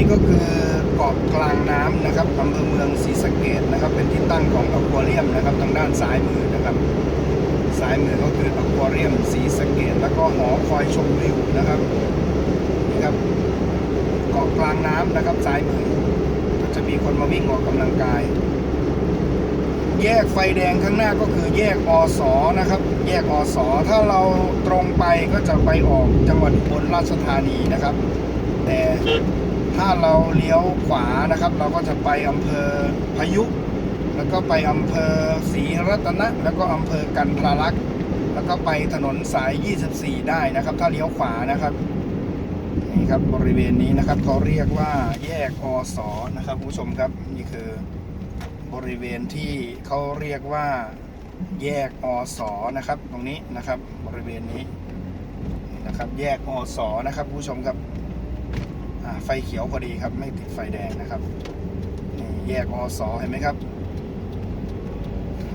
นี้ก็คือเกาะกลางน้ำนะครับอำเภอเมืองศรีสะเกดนะครับ เป็นที่ตั้งของอควาเรียมนะครับ ทางด้านซ้ายมือนะครับซ้ายมือก็คืออควาเรียมศรีสะเกดแล้วก็หอคอยชมวิวนะครับนี่ครับเกาะกลางน้ำนะครับซ้ายมือก็จะมีคนมาวิ่งออกกำลังกาย แยกไฟแดงข้างหน้าก็คือแยกอสอนะครับ แยกอสอถ้าเราตรงไปก็จะไปออกจังหวัดอุบลราชธานีนะครับ แต่ ถ้าเราเลี้ยวขวานะครับ เราก็จะไปอำเภอพายุ แล้วก็ไปอำเภอศรีรัตนะ แล้วก็อำเภอกันทรลักษณ์แล้วก็ไปถนนสาย 24 ได้นะครับ ถ้าเลี้ยวขวานะครับนี่ครับบริเวณนี้นะครับเขาเรียกว่าแยกอสอนะครับผู้ชมครับนี่คือบริเวณที่เขาเรียกว่าแยกอสอนะครับ ตรงนี้นะครับบริเวณนี้นะครับ แยกอสอนะครับผู้ชมครับ ไฟเขียวพอดีครับ ไม่ติดไฟแดงนะครับแยกอสอเห็นไหมครับ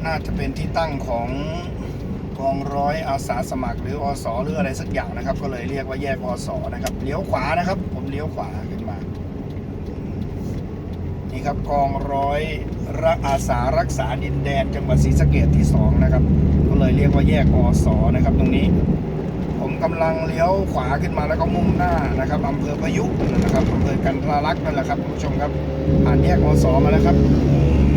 น่าจะเป็นที่ตั้งของกองร้อยอาสาสมัครหรืออสหรืออะไรสักอย่างนะครับ ก็เลยเรียกว่าแยกอสนะครับเลี้ยวขวานะครับ ผมเลี้ยวขวาขึ้นมา นี่ครับกองร้อยระอาสารักษาดินแดนจังหวัดศรีสะเกดที่สองนะครับ ก็เลยเรียกว่าแยกอสนะครับ ตรงนี้ กำลังเลี้ยวขวาขึ้นมาแล้วก็มุ่งหน้านะครับอำเภอพายุนะครับอำเภอกันทราลักษณ์นั่นแหละครับคุณผู้ชมครับผ่านแยกอสมาแล้วครับ